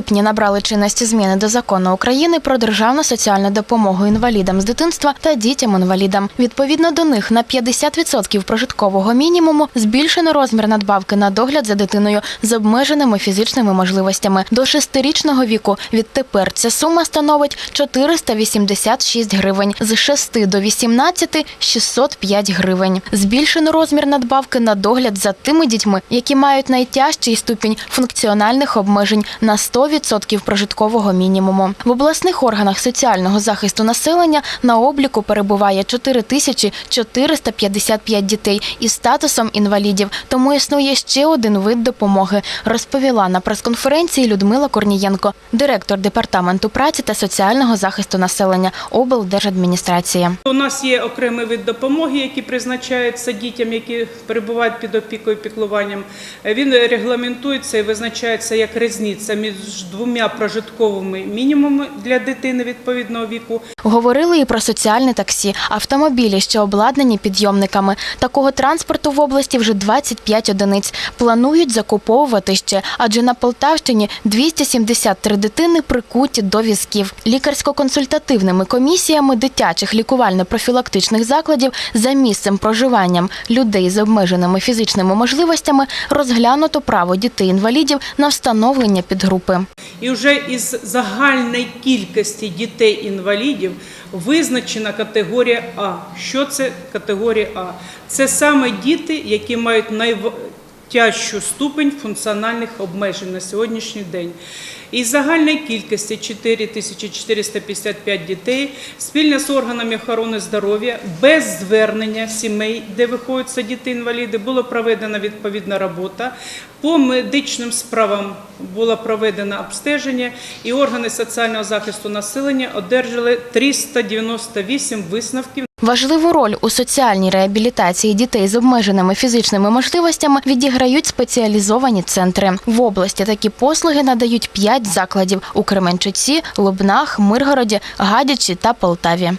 липні набрали чинності зміни до закону України про державну соціальну допомогу інвалідам з дитинства та дітям-інвалідам. Відповідно до них на 50% прожиткового мінімуму збільшено розмір надбавки на догляд за дитиною з обмеженими фізичними можливостями. До шестирічного віку відтепер ця сума становить 486 гривень, з 6 до 18 – 605 гривень. Збільшено розмір надбавки на догляд за тими дітьми, які мають найтяжчий ступінь функціональних обмежень на 100% прожиткового мінімуму. В обласних органах соціального захисту населення на обліку перебуває 4455 дітей із статусом інвалідів, тому існує ще один вид допомоги, розповіла на прес-конференції Людмила Корнієнко, директор департаменту праці та соціального захисту населення облдержадміністрації. У нас є окремий вид допомоги, який призначається дітям, які перебувають під опікою піклуванням. Він регламентується і визначається як різниця між двома прожитковими мінімумами для дитини відповідного віку. Говорили і про соціальне таксі, автомобілі, що обладнані підйомниками. Такого транспорту в області вже 25 одиниць. Планують закуповувати ще, адже на Полтавщині 273 дитини прикуті до візків. Лікарсько-консультативними комісіями дитячих лікувально-профілактичних закладів за місцем проживанням людей з обмеженими фізичними можливостями розглянуто право дітей-інвалідів на встановлення підгрупи. І вже із загальної кількості дітей-інвалідів визначена категорія А. Що це категорія А? Це саме діти, які мають найтяжчу ступень функціональних обмежень на сьогоднішній день. Із загальної кількості 4455 дітей спільно з органами охорони здоров'я без звернення сімей, де виходять діти-інваліди, була проведена відповідна робота. По медичним справам було проведено обстеження, і органи соціального захисту населення одержали 398 висновків Важливу роль у соціальній реабілітації дітей з обмеженими фізичними можливостями відіграють спеціалізовані центри. В області такі послуги надають п'ять закладів у Кременчуці, Лубнах, Миргороді, Гадячі та Полтаві.